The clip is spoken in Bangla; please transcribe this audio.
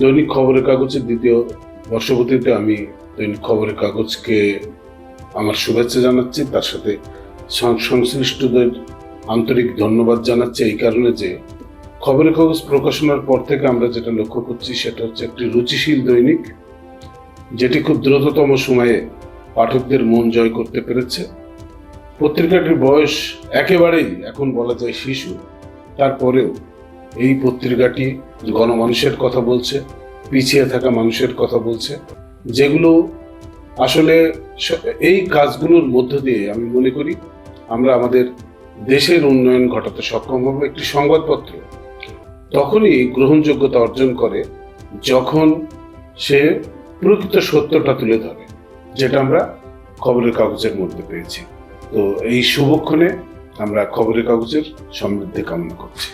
দৈনিক খবরের কাগজের দ্বিতীয় বর্ষপতিতে আমি দৈনিক খবরের কাগজকে আমার শুভেচ্ছা জানাচ্ছি। তার সাথে সংশ্লিষ্টদের আন্তরিক ধন্যবাদ জানাচ্ছি এই কারণে যে খবরের কাগজ প্রকাশনার পর থেকে আমরা যেটা লক্ষ্য করছি সেটা হচ্ছে একটি রুচিশীল দৈনিক, যেটি খুব দ্রুততম সময়ে পাঠকদের মন জয় করতে পেরেছে। পত্রিকাটির বয়স একেবারেই এখন বলা যায় শিশু, তারপরেও এই পত্রিকাটি গণমানুষের কথা বলছে, পিছিয়ে থাকা মানুষের কথা বলছে। যেগুলো আসলে এই কাজগুলোর মধ্য দিয়ে আমি মনে করি আমরা আমাদের দেশের উন্নয়ন ঘটাতে সক্ষম হব একটি সংবাদপত্র। তখনই গ্রহণযোগ্যতা অর্জন করে যখন সে প্রকৃত সত্যটা তুলে ধরে, যেটা আমরা খবরের কাগজের মধ্যে পেয়েছি। তো এই শুভক্ষণে আমরা খবরের কাগজের সমৃদ্ধি কামনা করছি।